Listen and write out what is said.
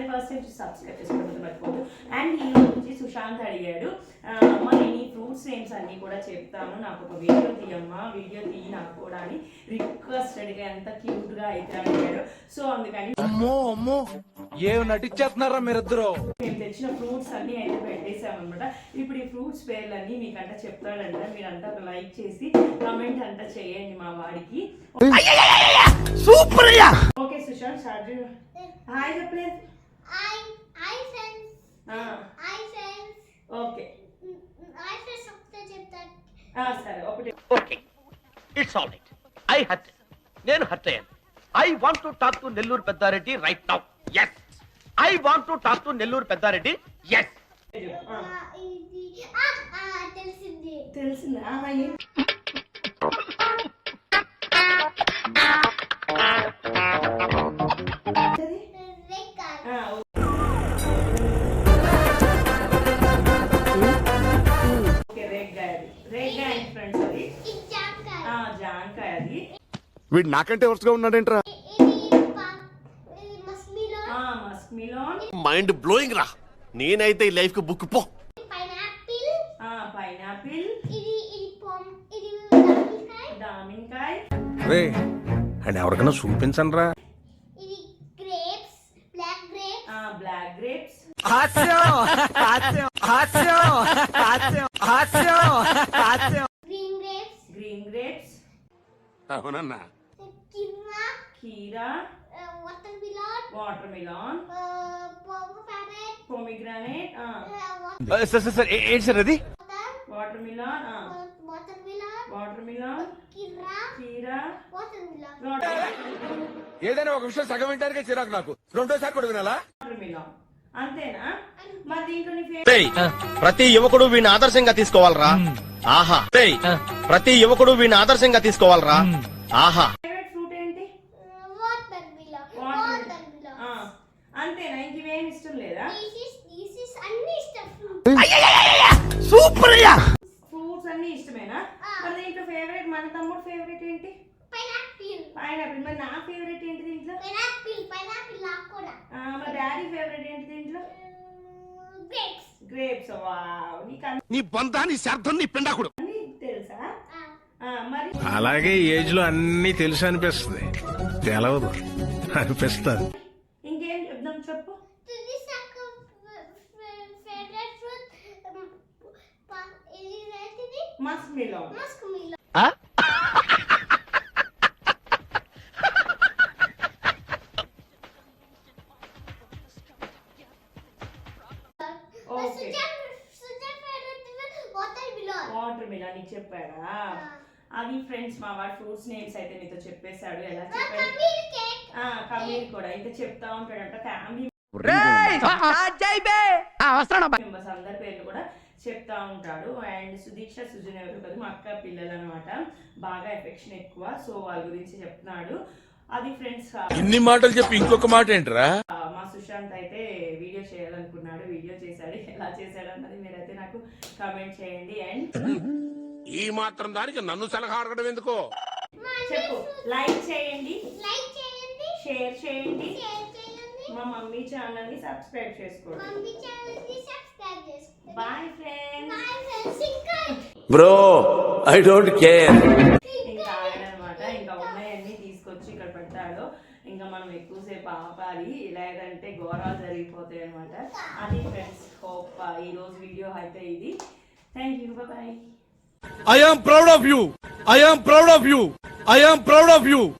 Channel first time subscribe చేసుకోవడం మర్చిపోదు and ఈ రోజు నుంచి సుశాంత్ అడిగాడు అమ్మ నేను ఈ ఫ్రూట్స్ నేమ్స్ అన్ని కూడా చెప్తాను. నాకు ఒక వీడియో తీయమ్మా వీడియో తీయి నాకు కూడా అని రిక్వెస్టెడ్గా ఎంత క్యూట్గా అయితే అడిగాడు. సో అందుకని అమ్మో అమ్మో. ఏం నటించేస్తున్నారా మీరిద్దరు? మేము తెచ్చిన ఫ్రూట్స్ అన్ని అయితే పెట్టేసామన్నమాట ఇప్పుడు ఈ ఫ్రూట్స్ పేర్లన్నీ మీకంట చెప్తాడంట. మీరంతా ఒక లైక్ చేసి కమెంట్ అంతా చేయండి మా వాడికి. సూపర్ ఓకే సుశాంత్ హాయ్ చెప్పలేదు I I friends I friends okay సరే ఒకటి. Okay it's all right I hurt నేను హర్ట్ అయ్యాను I want to talk to Nellore Peddareddy right now yes I want to talk to Nellore Peddareddy yes తెలిసిందా. జాంకాయ అది వీడు నాకంటే వరుసగా ఉన్నాడేంట్రా? మైండ్ బ్లోయింగ్ రా. నేనైతే ఈ లైఫ్కి బుక్ పో. పైనాపిల్. ఆ, పైనాపిల్. ఇది ఇది పొమ్ ఇది దానికాయ దామింకాయ రే అండ్ ఎవరికైనా చూపించండి రా ఇది గ్రేప్స్ బ్లాక్ గ్రేప్స్. ఆ, black grapes. Green grapes green grapes అవునన్నా. కిర్రా కీరా. Water melon water pomegranate sir sir sir ఏంటి సార్ అది? వాటర్ మిలాన్ వాటర్ వాటర్ కీరా. వాటర్ వాటర్ ఏదైనా ఒక విషయం సగం వింటానికే చిరాకు నాకు. రెండోసారి కూడా వినాలా? మిలాన్ అంతేనా? మరి దీంట్లో ప్రతి యువకుడు వీడిని ఆదర్శంగా తీసుకోవాలరా? ఆహా. రేయ్, ప్రతి యువకుడు వీడిని ఆదర్శంగా తీసుకోవాలరా? ఆహా. ఫేవరెట్ ఫ్రూట్ ఏంటి? అంతేనా? ఇంకేం ఇష్టం లేదా? సూపర్ అయ్యా! ఫ్రూట్స్ అన్ని ఇష్టమేనా. మరి దీంట్లో ఫేవరెట్ మన తమ్ముడు ఫేవరెట్ ఏంటి? పైనాపిల్ పైనాపిల్ మరి నా ఫేవరెట్ ఏంటి దీంట్లో? పైనాపిల్ పైనాపిల్ నాకు కూడా. ఆ, మరి డాడీ ఫేవరెట్ ఏంటి దీంట్లో? గ్రేప్స్ గ్రేప్స్ వావ్ నీ బంధాన్ని శార్థం నీ పిండాకుడు. మరి? అలాగే ఏజ్లో అన్ని తెలుసు అనిపిస్తుంది. తెలవదు. అనిపిస్తుంది. ఇంకేం చెప్దాం చెప్పు? మస్క్ వాటర్ మిలాన్ నీకు చెప్పాడా అవి ఫ్రెండ్స్ మా వాడు ఫ్రూట్స్ నేమ్స్ అయితే నీతో చెప్పేశాడు ఎలా చెప్పాడు? కమీర్ కేక్. ఆ, కమీర్ కూడా ఇంకా చెప్తా ఉంటాడంట ఫ్యామిలీ మెంబర్స్ అందరి పేర్లు కూడా చెప్తా ఉంటాడు. అండ్ సుదీక్ష సుజన్ ఎవరు కాదు మా అక్క పిల్లలు అనమాట బాగా ఎఫెక్షన్ ఎక్కువ సో వాళ్ళ గురించి చెప్తున్నాడు. అది ఫ్రెండ్స్ ఇన్ని మాటలు చెప్పి ఇంకొక మాట ఏంట్రా? మా సుశాంత్ అయితే వీడియో చేయాలనుకున్నాడు వీడియో చేశాడు. ఎలా చేశాడు అన్నది మీరైతే నాకు కామెంట్ చేయండి. అండ్ ఈ మాత్రం దానికి నన్ను సలహా అడగడం ఎందుకో? చెప్పు. లైక్ చేయండి. లైక్ చేయండి. షేర్ చేయండి. షేర్ చేయండి. మా మమ్మీ ఛానల్ని సబ్స్క్రైబ్ చేసుకోండి. మమ్మీ ఛానల్ని సబ్స్క్రైబ్ చేసుకోండి. Bye friends. Bro I don't care. ఇంకా ఆగడనమాట ఇంకా ఉన్నాయన్నీ తీసుకొచ్చి ఇక్కడ పెట్టాడు. ఇంకా మనం ఎక్కువసేపు ఆపాలి. లేదంటే ఘోరాలు జరిగిపోతాయి అనమాట అది ఫ్రెండ్స్ హోప్. ఈ రోజు వీడియో అయితే ఇది. Thank you bye I am proud of you. I am proud of you. I am proud of you.